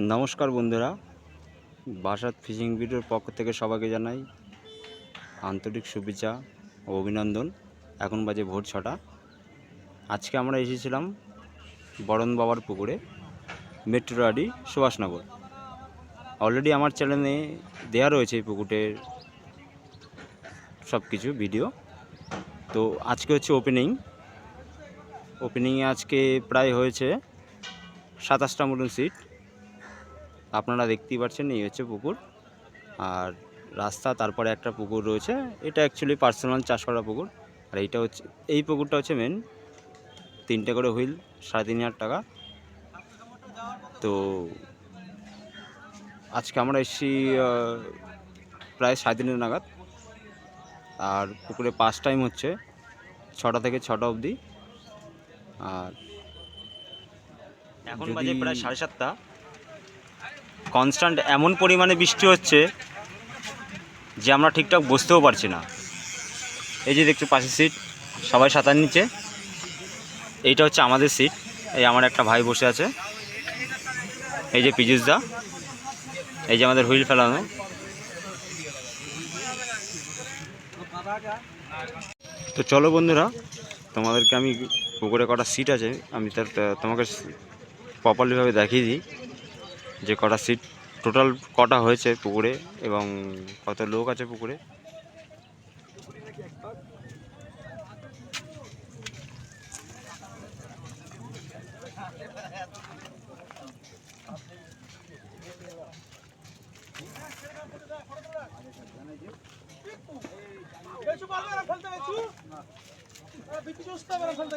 নমস্কার বন্ধুরা। বাসাত ফিশিং ভিডিওর পক্ষ থেকে সবাইকে জানাই আন্তরিক শুভেচ্ছা ও অভিনন্দন। এখন বাজে ভোর ছটা। আজকে আমরা এসেছিলাম বরণ বাবার পুকুরে, মেট্রো আডি সুভাষনগর। অলরেডি আমার চ্যানেলে দেওয়া রয়েছে এই পুকুরের সব কিছু ভিডিও তো আজকে হচ্ছে ওপেনিং ওপেনিংয়ে আজকে প্রায় হয়েছে সাতাশটা মতন সিট আপনারা দেখতেই পাচ্ছেন এই হচ্ছে পুকুর। আর রাস্তা তারপরে একটা পুকুর রয়েছে। এটা অ্যাকচুয়ালি পার্সোনাল চাষ করা পুকুর। আর এইটা হচ্ছে এই পুকুরটা হচ্ছে মেন তিনটে করে হুইল সাড়ে তিন হাজার টাকা। তো আজকে আমরা এসেছি প্রায় সাড়ে তিনের নাগাদ। আর পুকুরে পাস টাইম হচ্ছে ছটা থেকে ছটা অবধি। আর এখন বাজে প্রায় সাড়ে সাতটা। কনস্ট্যান্ট এমন পরিমাণে বৃষ্টি হচ্ছে যে আমরা ঠিকঠাক বসতেও পারছি না। এই যে দেখছ পাশের সিট সবাই সাঁতার নিচে এইটা হচ্ছে আমাদের সিট এই আমার একটা ভাই বসে আছে। এই যে পিজুসদা এই যে আমাদের হুইল ফেলানো। তো চলো বন্ধুরা, তোমাদেরকে আমি পুকুরে কটা সিট আছে, আমি তার তোমাকে প্রপারলিভাবে দেখিয়ে দিই। যে কটা সিট টোটাল কটা হয়েছে পুকুরে এবং কত লোক আছে পুকুরে? ফেলতে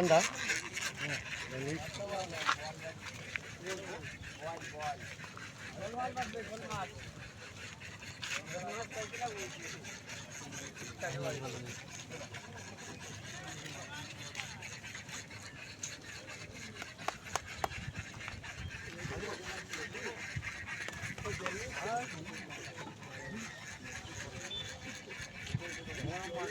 নে বিপুকে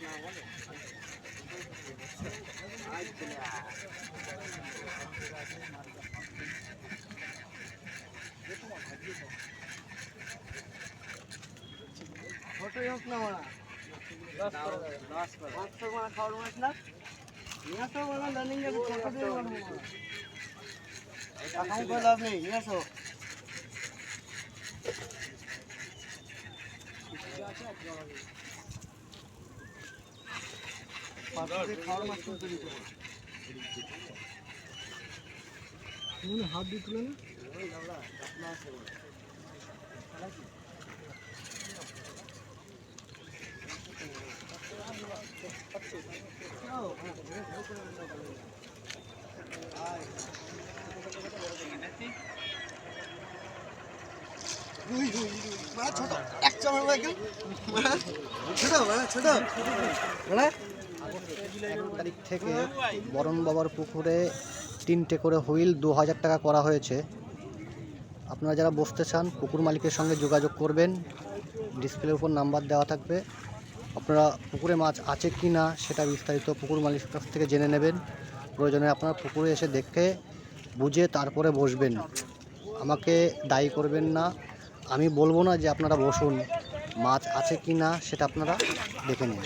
যা ফটোই হোক না মারা। করে মারা খাওয়ার মাছ না? নিয়ে আসো মারা লার্নিং এর ফটো দিয়ে মারা। এটা কাম করে লাভ নেই, নিয়ে আসো। পাশে খাওয়ার মাছ তুলতে দিতে হবে হাত দিয়ে তুলে না ছোট এক একদম ছোট ছোট এক তারিখ থেকে বরণ বাবার পুকুরে তিনটে করে হুইল দু হাজার টাকা করা হয়েছে। আপনারা যারা বসতে চান পুকুর মালিকের সঙ্গে যোগাযোগ করবেন। ডিসপ্লের উপর নাম্বার দেওয়া থাকবে। আপনারা পুকুরে মাছ আছে কি না সেটা বিস্তারিত পুকুর মালিকের কাছ থেকে জেনে নেবেন। প্রয়োজনে আপনারা পুকুরে এসে দেখে বুঝে তারপরে বসবেন। আমাকে দায়ী করবেন না। আমি বলব না যে আপনারা বসুন। মাছ আছে কি না সেটা আপনারা দেখে নিন।